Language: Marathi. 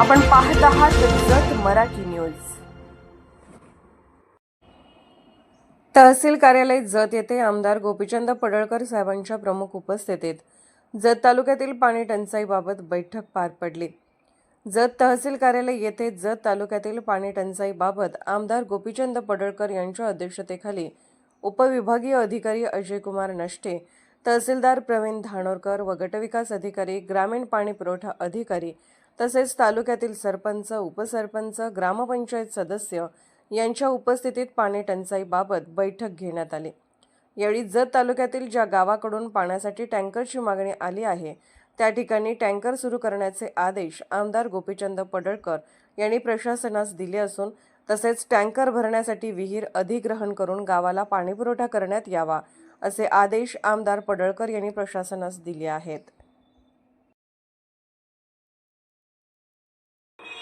आपण पाहत आहात जत मराठी न्यूज. तहसील कार्यालय जत येथे आमदार गोपीचंद पडळकर साहेबांच्या प्रमुख उपस्थितीत. जत तालुक्यातील पाणी टंचाईबाबत बैठक पार पडली. जत तहसील कार्यालय येथे जत तालुक्यातील पाणी टंचाईबाबत आमदार गोपीचंद पडळकर यांच्या अध्यक्षतेखाली उपविभागीय अधिकारी अजयकुमार नष्टे तहसीलदार प्रवीण धानोरकर व गटविकास अधिकारी ग्रामीण पाणी पुरवठा अधिकारी तसेच तालुक्यातील सरपंच उपसरपंच ग्रामपंचायत सदस्य यांच्या उपस्थितीत पाणी टंचाईबाबत बैठक घेण्यात आली. यावेळी जत तालुक्यातील ज्या गावाकडून पाण्यासाठी टँकरची मागणी आली आहे त्या ठिकाणी टँकर सुरू करण्याचे आदेश आमदार गोपीचंद पडळकर यांनी प्रशासनास दिले असून तसेच टँकर भरण्यासाठी विहीर अधिग्रहण करून गावाला पाणीपुरवठा करण्यात यावा असे आदेश आमदार पडळकर यांनी प्रशासनास दिले आहेत.